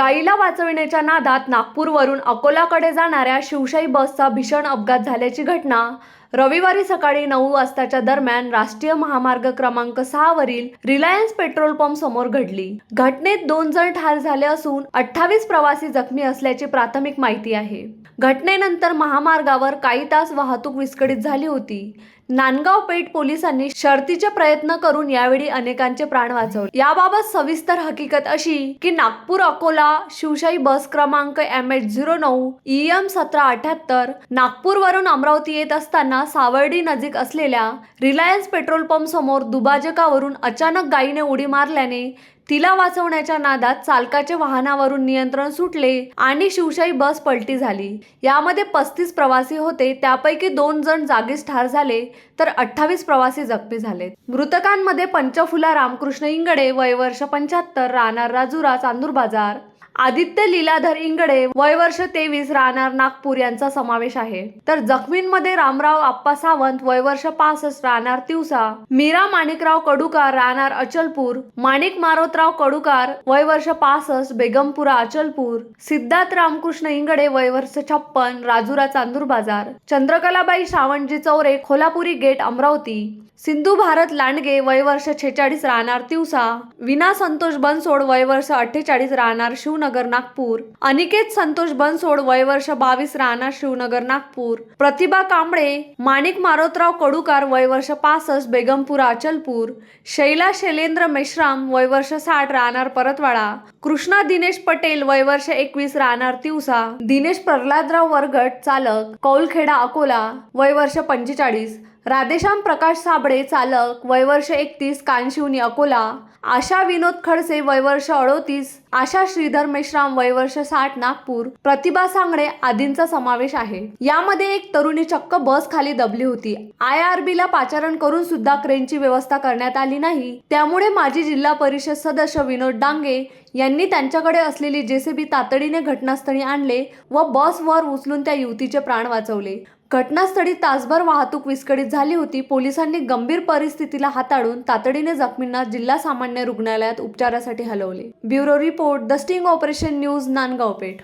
गाईला वाचविण्याच्या नादात नागपूरवरून अकोलाकडे जाणाऱ्या शिवशाही बसचा भीषण अपघात झाल्याची घटना रविवारी सकाळी नऊ वाजताच्या दरम्यान राष्ट्रीय महामार्ग क्रमांक सहा वरील रिलायन्स पेट्रोल पंप समोर घडली. घटनेत दोन जण ठार झाले असून अठ्ठावीस प्रवासी जखमी असल्याची प्राथमिक माहिती आहे. घटनेनंतर महामार्गावर काही तास वाहतूक विस्कळीत झाली होती. नांदगाव पेठ पोलिसांनी शर्तीचे प्रयत्न करून यावेळी अनेकांचे प्राण वाचवले. याबाबत सविस्तर हकीकत अशी की नागपूर अकोला शिवशाही बस क्रमांक एम एच झिरो नऊ ई एम सतरा अठ्याहत्तर नागपूरवरून अमरावती येत असताना सावर्डी नजीक असलेल्या रिलायन्स पेट्रोल पंप समोर दुभाजकावरून अचानक गायीने उडी मारल्याने तिला वाचवण्याच्या नादात चालकाचे वाहनावरून नियंत्रण सुटले आणि शिवशाही बस पलटी झाली. यामध्ये पस्तीस प्रवासी होते त्यापैकी दोन जण जागीच ठार झाले तर अठ्ठावीस प्रवासी जखमी झाले मृतकांमध्ये पंचफुला रामकृष्ण इंगडे वय वर्ष पंच्याहत्तर राहणार राजुरा चांदूर बाजार. आदित्य लीलाधर इंगडे वय वर्ष तेवीस राहणार नागपूर यांचा समावेश आहे. तर जखमींमध्ये रामराव आप्पा सावंत वय वर्ष पासष्ट राहणार तिवसा मीरा माणिकराव कडुकार राहणार अचलपूर माणिक मारोतराव कडुकार वय वर्ष पासष्ट बेगमपुरा अचलपूर सिद्धार्थ रामकृष्ण इंगडे वय वर्ष छप्पन राजुरा चांदूर बाजार चंद्रकलाबाई श्रावणजी चौरे खोलापुरी गेट अमरावती सिंधू भारत लांडगे वय वर्ष छेचाळीस राहणार तिवसा. विना संतोष बनसोड वय वर्ष अठ्ठेचाळीस राहणार शिवनगर नागपूर. अनिकेत संतोष बनसोड वय वर्ष बावीस राहणार शिवनगर नागपूर. प्रतिभा कांबळे माणिक मारोतराव कडुकार वय वर्ष पासष्ट बेगमपुरा अचलपूर. शैला शैलेंद्र मेश्राम वय वर्ष साठ राहणार परतवाडा. कृष्णा दिनेश पटेल वय वर्ष एकवीस राहणार तिवसा. दिनेश प्रल्हादराव वरगट चालक. कौलखेडा अकोला वय वर्ष पंचेचाळीस. राधेश्याम प्रकाश साबळे चालक वयवर्ष एकतीस कानशिवनी अकोला. आशा विनोद खडसे वयवर्ष अडोतीस आशा श्रीधर मेश्राम वयवर्ष साठ नागपूर. प्रतिभा सांगडे आदींचा समावेश आहे. यामध्ये एक तरुणी चक्क बस खाली दबली होती. आय आर बी ला पाचारण करून सुद्धा क्रेनची व्यवस्था करण्यात आली नाही. त्यामुळे माजी जिल्हा परिषद सदस्य विनोद डांगे यांनी त्यांच्याकडे असलेली जेसीबी तातडीने घटनास्थळी आणले व बसवर उचलून त्या युवतीचे प्राण वाचवले. घटनास्थळी तासभर वाहतूक विस्कळीत झाली होती. पोलिसांनी गंभीर परिस्थितीला हाताळून तातडीने जखमींना जिल्हा सामान्य रुग्णालयात उपचारासाठी हलवले. Bureau report the sting operation news Nandgaon Peth.